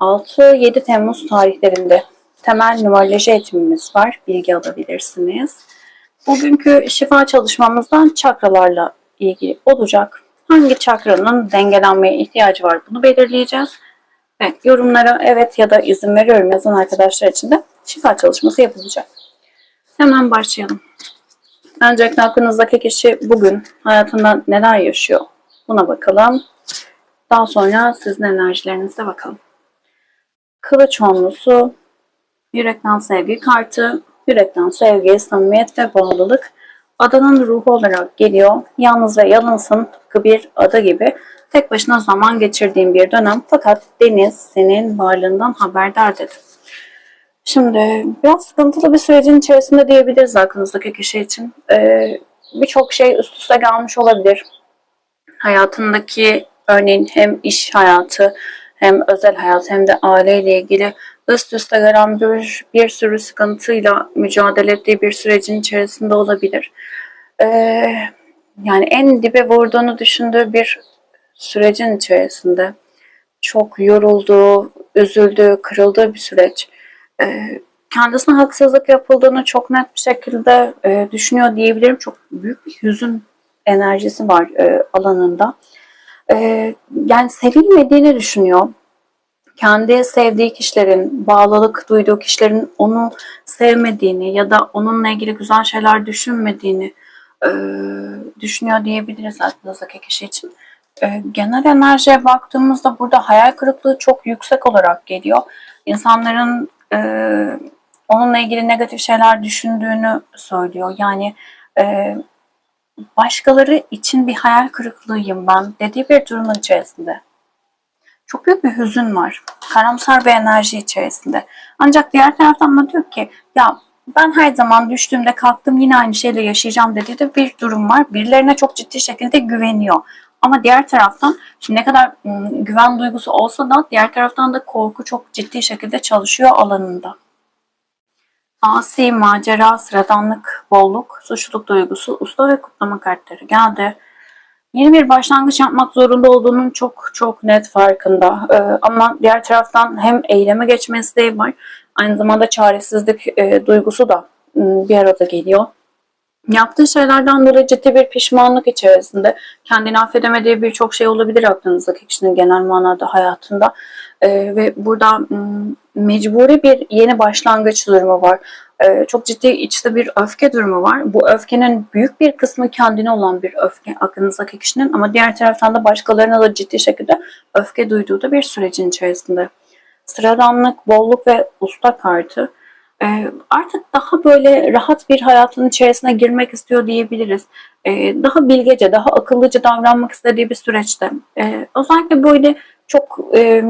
6-7 Temmuz tarihlerinde temel numeroloji eğitimimiz var. Bilgi alabilirsiniz. Bugünkü şifa çalışmamızdan çakralarla ilgili olacak. Hangi çakranın dengelenmeye ihtiyacı var bunu belirleyeceğiz. Ve yorumlara evet ya da izin veriyorum yazan arkadaşlar için de şifa çalışması yapılacak. Hemen başlayalım. Öncelikle aklınızdaki kişi bugün hayatında neler yaşıyor? Buna bakalım. Daha sonra sizin enerjilerinize bakalım. Kılıç onlusu, yürekten sevgi kartı, yürekten sevgi, samimiyet ve bağlılık adanın ruhu olarak geliyor. Yalnız ve yalnızsın tıpkı bir ada gibi tek başına zaman geçirdiğin bir dönem fakat deniz senin varlığından haberdar dedi. Şimdi biraz sıkıntılı bir sürecin içerisinde diyebiliriz aklınızdaki kişi için. Ee, Birçok şey üst üste gelmiş olabilir. Hayatındaki örneğin hem iş hayatı hem özel hayat hem de aileyle ilgili üst üste gelen bir, bir sürü sıkıntıyla mücadele ettiği bir sürecin içerisinde olabilir. Ee, yani en dibe vurduğunu düşündüğü bir sürecin içerisinde çok yorulduğu, üzüldüğü, kırıldığı bir süreç. Ee, kendisine haksızlık yapıldığını çok net bir şekilde e, düşünüyor diyebilirim. Çok büyük bir hüzün enerjisi var e, alanında. E, yani sevilmediğini düşünüyor. Kendi sevdiği kişilerin, bağlılık duyduğu kişilerin onu sevmediğini ya da onunla ilgili güzel şeyler düşünmediğini e, düşünüyor diyebiliriz aklınızdaki kişi için. E, genel enerjiye baktığımızda burada hayal kırıklığı çok yüksek olarak geliyor. İnsanların e, onunla ilgili negatif şeyler düşündüğünü söylüyor. Yani e, başkaları için bir hayal kırıklığıyım ben dediği bir durumun içerisinde. Çok büyük bir hüzün var. Karamsar bir enerji içerisinde. Ancak diğer taraftan da diyor ki ya ben her zaman düştüğümde kalktım yine aynı şeyle yaşayacağım dediği de bir durum var. Birilerine çok ciddi şekilde güveniyor. Ama diğer taraftan şimdi ne kadar güven duygusu olsa da diğer taraftan da korku çok ciddi şekilde çalışıyor alanında. Asi, macera, sıradanlık, bolluk, suçluluk duygusu, usta ve kutlama kartları geldi. Yeni bir başlangıç yapmak zorunda olduğunun çok çok net farkında. Ee, ama diğer taraftan hem eyleme geçme isteği var. Aynı zamanda çaresizlik e, duygusu da m, bir arada geliyor. Yaptığı şeylerden dolayı ciddi bir pişmanlık içerisinde. Kendini affedemediği birçok şey olabilir aklınızdaki kişinin genel manada hayatında. Ee, ve burada m, mecburi bir yeni başlangıç durumu var. Ee, çok ciddi içte bir öfke durumu var. Bu öfkenin büyük bir kısmı kendine olan bir öfke aklınızdaki kişinin ama diğer taraftan da başkalarına da ciddi şekilde öfke duyduğu da bir sürecin içerisinde. Sıradanlık, bolluk ve usta kartı ee, artık daha böyle rahat bir hayatın içerisine girmek istiyor diyebiliriz. Ee, daha bilgece, daha akıllıca davranmak istediği bir süreçte. Ee, özellikle böyle çok e,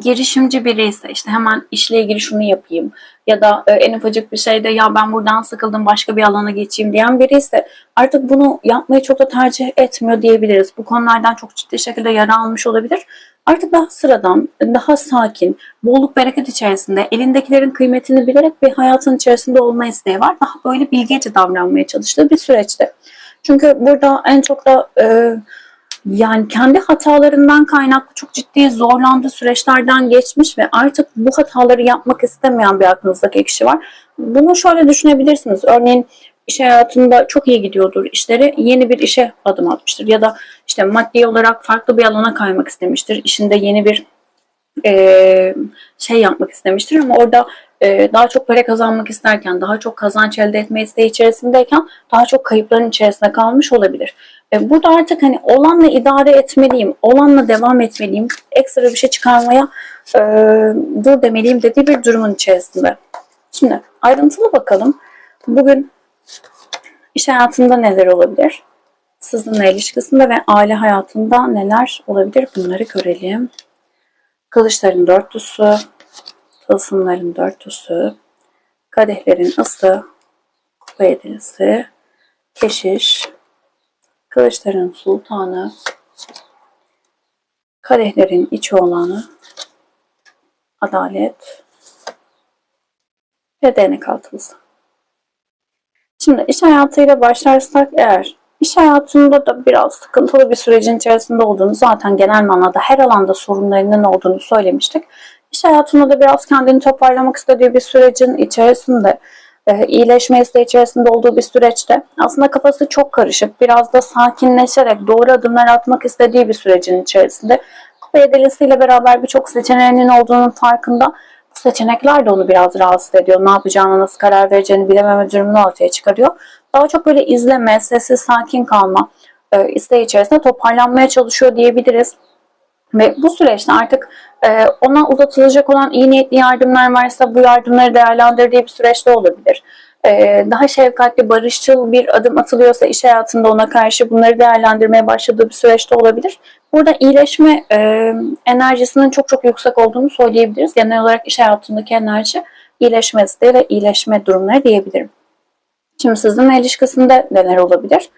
girişimci biri ise işte hemen işle ilgili şunu yapayım ya da e, en ufacık bir şeyde ya ben buradan sıkıldım başka bir alana geçeyim diyen biri ise artık bunu yapmayı çok da tercih etmiyor diyebiliriz. Bu konulardan çok ciddi şekilde yara almış olabilir. Artık daha sıradan, daha sakin, bolluk bereket içerisinde elindekilerin kıymetini bilerek bir hayatın içerisinde olma isteği var. Daha böyle bilgece davranmaya çalıştığı bir süreçte. Çünkü burada en çok da e, yani kendi hatalarından kaynaklı çok ciddi zorlandığı süreçlerden geçmiş ve artık bu hataları yapmak istemeyen bir aklınızdaki kişi var. Bunu şöyle düşünebilirsiniz. Örneğin iş hayatında çok iyi gidiyordur işleri. Yeni bir işe adım atmıştır ya da işte maddi olarak farklı bir alana kaymak istemiştir. İşinde yeni bir e, şey yapmak istemiştir ama orada e, daha çok para kazanmak isterken, daha çok kazanç elde etme isteği içerisindeyken daha çok kayıpların içerisinde kalmış olabilir. E, burada artık hani olanla idare etmeliyim, olanla devam etmeliyim, ekstra bir şey çıkarmaya e, dur demeliyim dediği bir durumun içerisinde. Şimdi ayrıntılı bakalım. Bugün iş hayatında neler olabilir? Sizinle ilişkisinde ve aile hayatında neler olabilir? Bunları görelim. Kılıçların dörtlüsü, tılsımların dörtlüsü, kadehlerin ısı, kupa yedilisi, keşiş, kılıçların sultanı, kadehlerin iç olanı, adalet ve değnek altılısı. Şimdi iş hayatıyla başlarsak eğer iş hayatında da biraz sıkıntılı bir sürecin içerisinde olduğunu zaten genel manada her alanda sorunlarının olduğunu söylemiştik. İş hayatında da biraz kendini toparlamak istediği bir sürecin içerisinde e, iyileşme isteği içerisinde olduğu bir süreçte aslında kafası çok karışık. Biraz da sakinleşerek doğru adımlar atmak istediği bir sürecin içerisinde kupa yedilisiyle beraber birçok seçeneğinin olduğunun farkında. Bu seçenekler de onu biraz rahatsız ediyor. Ne yapacağını, nasıl karar vereceğini bilememe durumunu ortaya çıkarıyor. Daha çok böyle izleme, sessiz, sakin kalma e, isteği içerisinde toparlanmaya çalışıyor diyebiliriz. Ve bu süreçte artık ona uzatılacak olan iyi niyetli yardımlar varsa bu yardımları değerlendirdiği bir süreçte olabilir. E, daha şefkatli, barışçıl bir adım atılıyorsa iş hayatında ona karşı bunları değerlendirmeye başladığı bir süreçte olabilir. Burada iyileşme e, enerjisinin çok çok yüksek olduğunu söyleyebiliriz. Genel olarak iş hayatındaki enerji iyileşme ve iyileşme durumları diyebilirim. Şimdi sizinle ilişkisinde neler olabilir?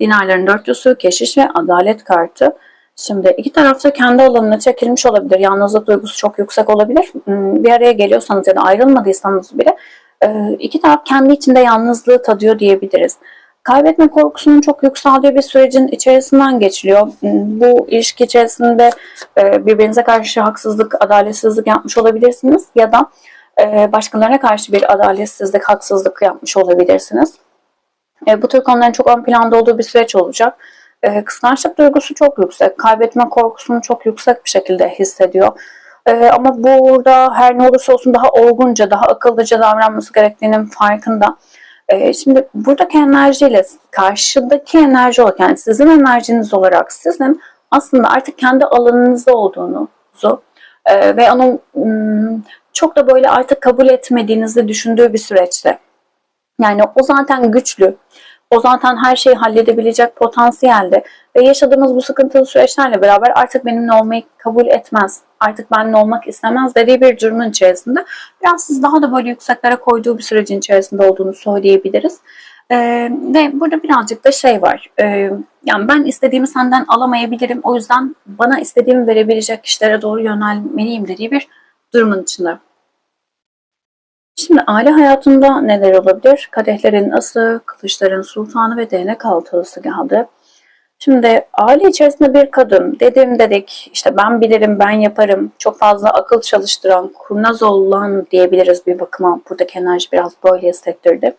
Dinarların dörtlüsü, keşiş ve adalet kartı. Şimdi iki tarafta kendi alanına çekilmiş olabilir. Yalnızlık duygusu çok yüksek olabilir. Hmm, Bir araya geliyorsanız ya da ayrılmadıysanız bile e, iki taraf kendi içinde yalnızlığı tadıyor diyebiliriz. Kaybetme korkusunun çok yükseldiği bir sürecin içerisinden geçiliyor. Hmm, Bu ilişki içerisinde e, birbirinize karşı haksızlık, adaletsizlik yapmış olabilirsiniz ya da e, başkalarına karşı bir adaletsizlik, haksızlık yapmış olabilirsiniz. Bu tür konuların çok ön planda olduğu bir süreç olacak. E, Kıskançlık duygusu çok yüksek. Kaybetme korkusunu çok yüksek bir şekilde hissediyor. E, Ama burada her ne olursa olsun daha olgunca, daha akıllıca davranması gerektiğinin farkında. E, Şimdi buradaki enerjiyle karşıdaki enerji olarak yani sizin enerjiniz olarak sizin aslında artık kendi alanınızda olduğunuzu e, ve onu mm, çok da böyle artık kabul etmediğinizi düşündüğü bir süreçte. Yani o zaten güçlü. O zaten her şeyi halledebilecek potansiyelde ve yaşadığımız bu sıkıntılı süreçlerle beraber artık benimle olmayı kabul etmez, artık benimle olmak istemez dediği bir durumun içerisinde biraz siz daha da böyle yükseklere koyduğu bir sürecin içerisinde olduğunu söyleyebiliriz. Ee, ve burada birazcık da şey var, ee, yani ben istediğimi senden alamayabilirim, o yüzden bana istediğimi verebilecek kişilere doğru yönelmeliyim dediği bir durumun içinde. Şimdi aile hayatında neler olabilir? Kadehlerin ası, kılıçların sultanı ve değnek altılısı geldi. Şimdi aile içerisinde bir kadın, dedim dedik, işte ben bilirim, ben yaparım, çok fazla akıl çalıştıran, kurnaz olan diyebiliriz bir bakıma. Buradaki enerji biraz böyle hissettirdi.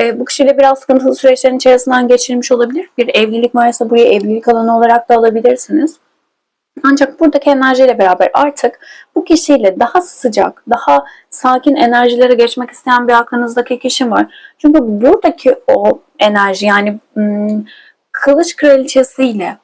E, bu kişiyle biraz sıkıntılı süreçlerin içerisinden geçirmiş olabilir. Bir evlilik varsa burayı evlilik alanı olarak da alabilirsiniz. Ancak buradaki enerjiyle beraber artık bu kişiyle daha sıcak, daha sakin enerjilere geçmek isteyen bir aklınızdaki kişi var. Çünkü buradaki o enerji yani kılıç kraliçesiyle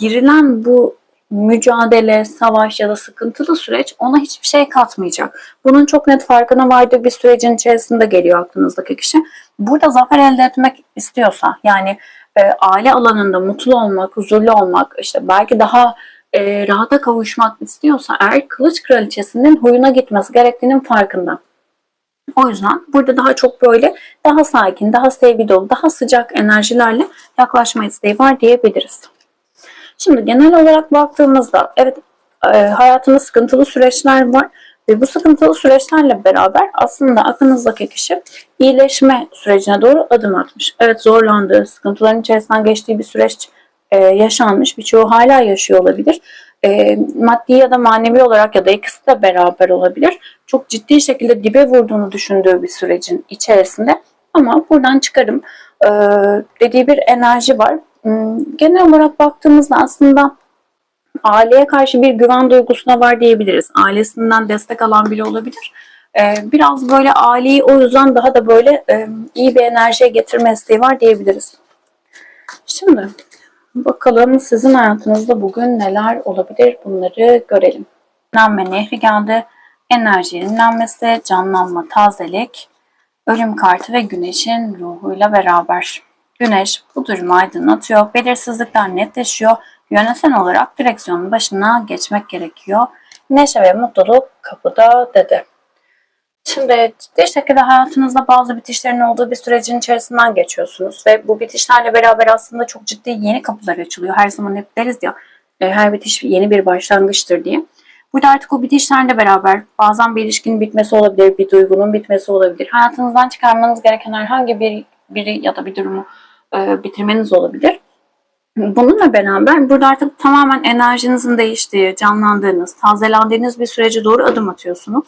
girilen bu mücadele, savaş ya da sıkıntılı süreç ona hiçbir şey katmayacak. Bunun çok net farkına vardığı bir sürecin içerisinde geliyor aklınızdaki kişi. Burada zafer elde etmek istiyorsa yani e, aile alanında mutlu olmak, huzurlu olmak, işte belki daha e, rahata kavuşmak istiyorsa eğer kılıç kraliçesinin huyuna gitmesi gerektiğinin farkında. O yüzden burada daha çok böyle daha sakin, daha sevgi dolu, daha sıcak enerjilerle yaklaşma isteği var diyebiliriz. Şimdi genel olarak baktığımızda evet e, hayatında sıkıntılı süreçler var ve bu sıkıntılı süreçlerle beraber aslında aklınızdaki kişi iyileşme sürecine doğru adım atmış. Evet zorlandığı, sıkıntıların içerisinden geçtiği bir süreç e, yaşanmış. Birçoğu hala yaşıyor olabilir. E, maddi ya da manevi olarak ya da ikisi de beraber olabilir. Çok ciddi şekilde dibe vurduğunu düşündüğü bir sürecin içerisinde. Ama buradan çıkarım e, dediği bir enerji var. Hmm, Genel olarak baktığımızda aslında aileye karşı bir güven duygusuna var diyebiliriz. Ailesinden destek alan biri olabilir. Ee, Biraz böyle aileyi o yüzden daha da böyle e, iyi bir enerjiye getirme isteği var diyebiliriz. Şimdi bakalım sizin hayatınızda bugün neler olabilir bunları görelim. Dinlenme nehri geldi. Enerji yenilenmesi, canlanma, tazelik, ölüm kartı ve güneşin ruhuyla beraber. Güneş bu durumu aydınlatıyor, belirsizlikler netleşiyor, yöneten olarak direksiyonun başına geçmek gerekiyor. Neşe ve mutluluk kapıda dedi. Şimdi ciddi şekilde hayatınızda bazı bitişlerin olduğu bir sürecin içerisinden geçiyorsunuz ve bu bitişlerle beraber aslında çok ciddi yeni kapılar açılıyor. Her zaman hep deriz ya e, her bitiş yeni bir başlangıçtır diye. Burada artık o bitişlerle beraber bazen bir ilişkinin bitmesi olabilir, bir duygunun bitmesi olabilir. Hayatınızdan çıkarmanız gereken herhangi bir biri ya da bir durumu e, bitirmeniz olabilir. Bununla beraber burada artık tamamen enerjinizin değiştiği, canlandığınız, tazelendiğiniz bir sürece doğru adım atıyorsunuz.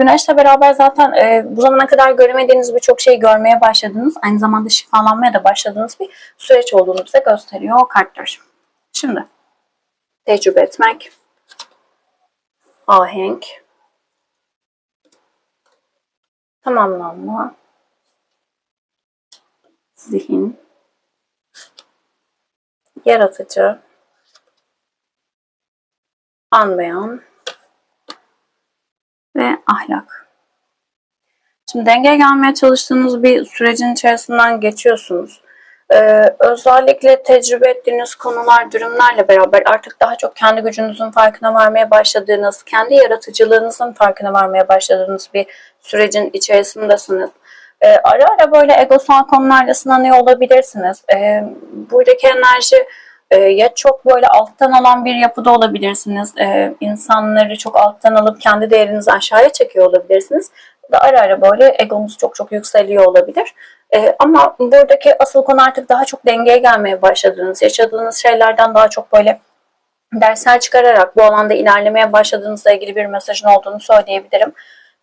Güneşle beraber zaten e, bu zamana kadar göremediğiniz birçok şeyi görmeye başladığınız, aynı zamanda şifalanmaya da başladığınız bir süreç olduğunu bize gösteriyor kartlar. Şimdi tecrübe etmek, ahenk, tamamlanma, zihin, yaratıcı, anlayan ve ahlak. Şimdi dengeye gelmeye çalıştığınız bir sürecin içerisinden geçiyorsunuz. Ee, özellikle tecrübe ettiğiniz konular, durumlarla beraber artık daha çok kendi gücünüzün farkına varmaya başladığınız, kendi yaratıcılığınızın farkına varmaya başladığınız bir sürecin içerisindesiniz. Ee, ara ara böyle egosal konularla sınanıyor olabilirsiniz. Ee, buradaki enerji e, ya çok böyle alttan alan bir yapıda olabilirsiniz. Ee, insanları çok alttan alıp kendi değerinizi aşağıya çekiyor olabilirsiniz. Da ara ara böyle egonuz çok çok yükseliyor olabilir. Ee, ama buradaki asıl konu artık daha çok dengeye gelmeye başladığınız, yaşadığınız şeylerden daha çok böyle dersler çıkararak bu alanda ilerlemeye başladığınızla ilgili bir mesajın olduğunu söyleyebilirim.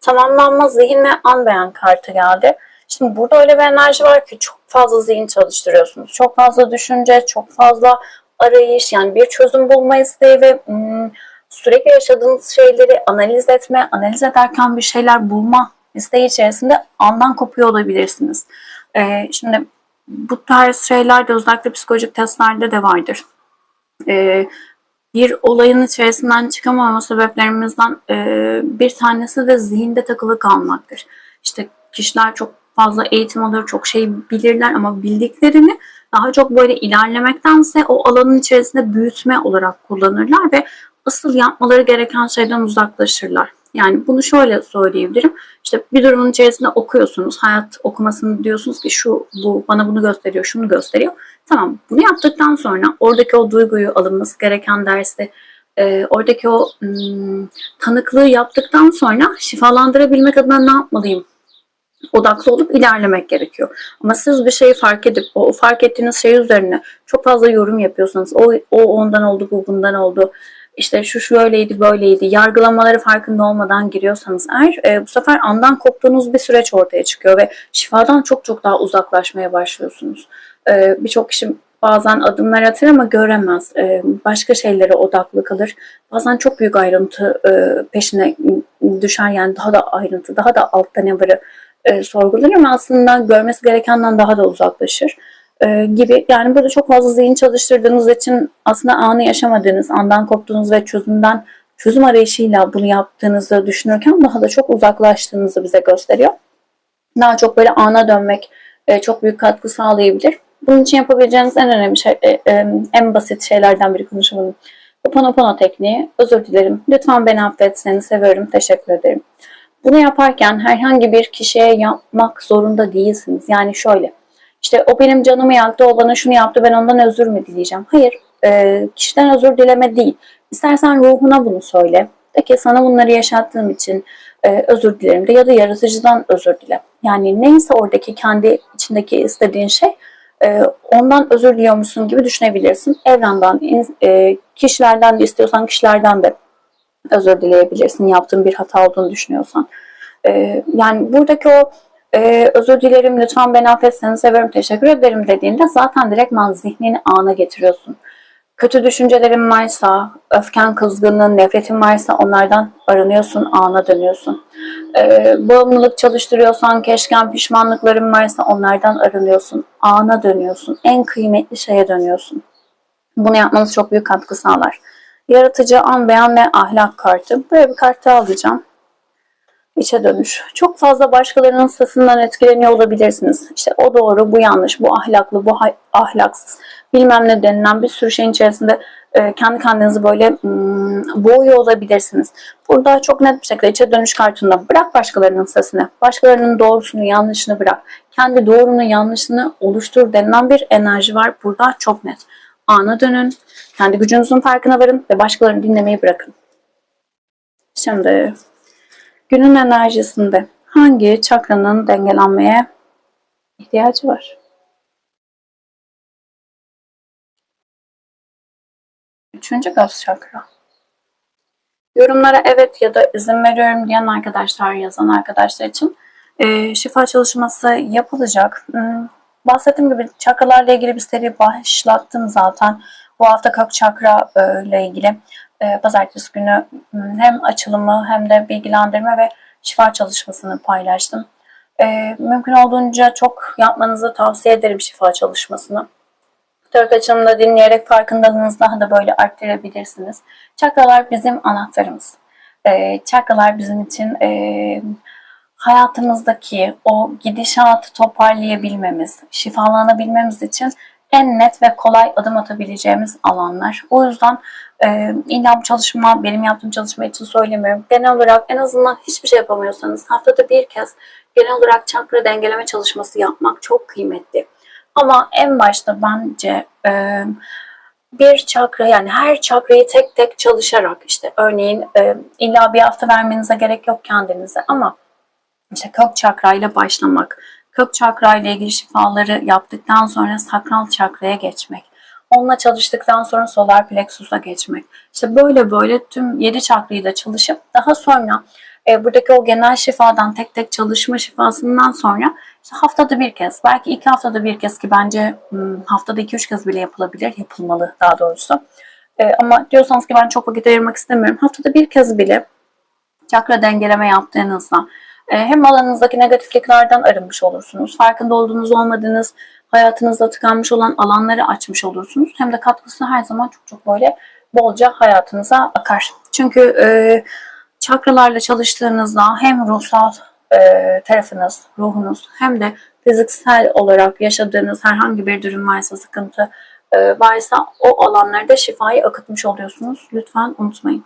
Tamamlanma zihin ve an beyan kartı geldi. Şimdi burada öyle bir enerji var ki çok fazla zihin çalıştırıyorsunuz. Çok fazla düşünce, çok fazla arayış, yani bir çözüm bulma isteği ve hmm, sürekli yaşadığınız şeyleri analiz etme, analiz ederken bir şeyler bulma isteği içerisinde andan kopuyor olabilirsiniz. Ee, şimdi bu tarz şeyler de özellikle psikolojik testlerde de vardır. Ee, bir olayın içerisinden çıkamama sebeplerimizden e, bir tanesi de zihinde takılı kalmaktır. İşte kişiler çok fazla eğitim alır, çok şey bilirler ama bildiklerini daha çok böyle ilerlemektense o alanın içerisinde büyütme olarak kullanırlar ve asıl yapmaları gereken şeyden uzaklaşırlar. Yani bunu şöyle söyleyebilirim. İşte bir durumun içerisinde okuyorsunuz. Hayat okumasını diyorsunuz ki şu bu bana bunu gösteriyor, şunu gösteriyor. Tamam bunu yaptıktan sonra oradaki o duyguyu alınması gereken dersi e, oradaki o hmm, tanıklığı yaptıktan sonra şifalandırabilmek adına ne yapmalıyım odaklı olup ilerlemek gerekiyor. Ama siz bir şeyi fark edip o fark ettiğiniz şey üzerine çok fazla yorum yapıyorsanız o, o ondan oldu bu bundan oldu işte şu şöyleydi böyleydi yargılamaları farkında olmadan giriyorsanız eğer e, bu sefer andan koptuğunuz bir süreç ortaya çıkıyor ve şifadan çok çok daha uzaklaşmaya başlıyorsunuz. E, Birçok kişi bazen adımlar atır ama göremez. E, başka şeylere odaklı kalır. Bazen çok büyük ayrıntı e, peşine düşer yani daha da ayrıntı, daha da altta ne varı e, sorgular ama aslında görmesi gerekenden daha da uzaklaşır e, gibi. Yani burada çok fazla zihin çalıştırdığınız için aslında anı yaşamadığınız, andan koptuğunuz ve çözümden çözüm arayışıyla bunu yaptığınızı düşünürken daha da çok uzaklaştığınızı bize gösteriyor. Daha çok böyle ana dönmek e, çok büyük katkı sağlayabilir. Bunun için yapabileceğiniz en önemli şey, e, e, en basit şeylerden biri konuşalım. Hoponopono tekniği. Özür dilerim. Lütfen beni affet. Seni seviyorum. Teşekkür ederim. Bunu yaparken herhangi bir kişiye yapmak zorunda değilsiniz. Yani şöyle. İşte o benim canımı yaktı, o bana şunu yaptı, ben ondan özür mü dileyeceğim? Hayır, e, kişiden özür dileme değil. İstersen ruhuna bunu söyle. De ki sana bunları yaşattığım için e, özür dilerim de ya da yaratıcıdan özür dile. Yani neyse oradaki kendi içindeki istediğin şey e, ondan özür diliyormuşsun gibi düşünebilirsin. Evrenden, e, kişilerden de istiyorsan kişilerden de özür dileyebilirsin yaptığın bir hata olduğunu düşünüyorsan. E, yani buradaki o e, özür dilerim lütfen beni affet seni severim teşekkür ederim dediğinde zaten direktman zihnini ana getiriyorsun. Kötü düşüncelerin varsa, öfken, kızgınlığın, nefretin varsa onlardan arınıyorsun, ana dönüyorsun. Ee, bağımlılık çalıştırıyorsan, keşken pişmanlıkların varsa onlardan arınıyorsun, ana dönüyorsun. En kıymetli şeye dönüyorsun. Bunu yapmanız çok büyük katkı sağlar. Yaratıcı, an, beyan ve ahlak kartı. Böyle bir kartı alacağım. içe dönüş. Çok fazla başkalarının sesinden etkileniyor olabilirsiniz. İşte o doğru, bu yanlış, bu ahlaklı, bu ahlaksız bilmem ne denilen bir sürü şeyin içerisinde e, kendi kendinizi böyle hmm, boğuyor olabilirsiniz. Burada çok net bir şekilde içe dönüş kartında bırak başkalarının sesini, başkalarının doğrusunu, yanlışını bırak. Kendi doğrunu, yanlışını oluştur denilen bir enerji var. Burada çok net. Ana dönün, kendi gücünüzün farkına varın ve başkalarını dinlemeyi bırakın. Şimdi günün enerjisinde hangi çakranın dengelenmeye ihtiyacı var? Üçüncü göz çakra. Yorumlara evet ya da izin veriyorum diyen arkadaşlar, yazan arkadaşlar için e, şifa çalışması yapılacak. Bahsettiğim gibi çakralarla ilgili bir seri başlattım zaten. Bu hafta kök çakra e, ile ilgili e, pazartesi günü hem açılımı hem de bilgilendirme ve şifa çalışmasını paylaştım. E, mümkün olduğunca çok yapmanızı tavsiye ederim şifa çalışmasını. Tarot açılımda dinleyerek farkındalığınızı daha da böyle arttırabilirsiniz. Çakralar bizim anahtarımız. Çakralar bizim için hayatımızdaki o gidişatı toparlayabilmemiz, şifalanabilmemiz için en net ve kolay adım atabileceğimiz alanlar. O yüzden e, illa bu çalışma, benim yaptığım çalışma için söylemiyorum. Genel olarak en azından hiçbir şey yapamıyorsanız haftada bir kez genel olarak çakra dengeleme çalışması yapmak çok kıymetli. Ama en başta bence e, bir çakra yani her çakrayı tek tek çalışarak işte örneğin e, illa bir hafta vermenize gerek yok kendinize ama işte kök çakrayla başlamak, kök çakrayla ilgili şifaları yaptıktan sonra sakral çakraya geçmek, onunla çalıştıktan sonra solar plexus'a geçmek. İşte böyle böyle tüm 7 çakrayı da çalışıp daha sonra e, buradaki o genel şifadan tek tek çalışma şifasından sonra işte haftada bir kez, belki iki haftada bir kez ki bence hmm, haftada iki üç kez bile yapılabilir, yapılmalı daha doğrusu. E, ama diyorsanız ki ben çok vakit ayırmak istemiyorum. Haftada bir kez bile çakra dengeleme yaptığınızda hem alanınızdaki negatifliklerden arınmış olursunuz. Farkında olduğunuz olmadığınız hayatınızda tıkanmış olan alanları açmış olursunuz. Hem de katkısı her zaman çok çok böyle bolca hayatınıza akar. Çünkü e, çakralarla çalıştığınızda hem ruhsal e, tarafınız, ruhunuz hem de fiziksel olarak yaşadığınız herhangi bir durum varsa, sıkıntı e, varsa o alanlarda şifayı akıtmış oluyorsunuz. Lütfen unutmayın.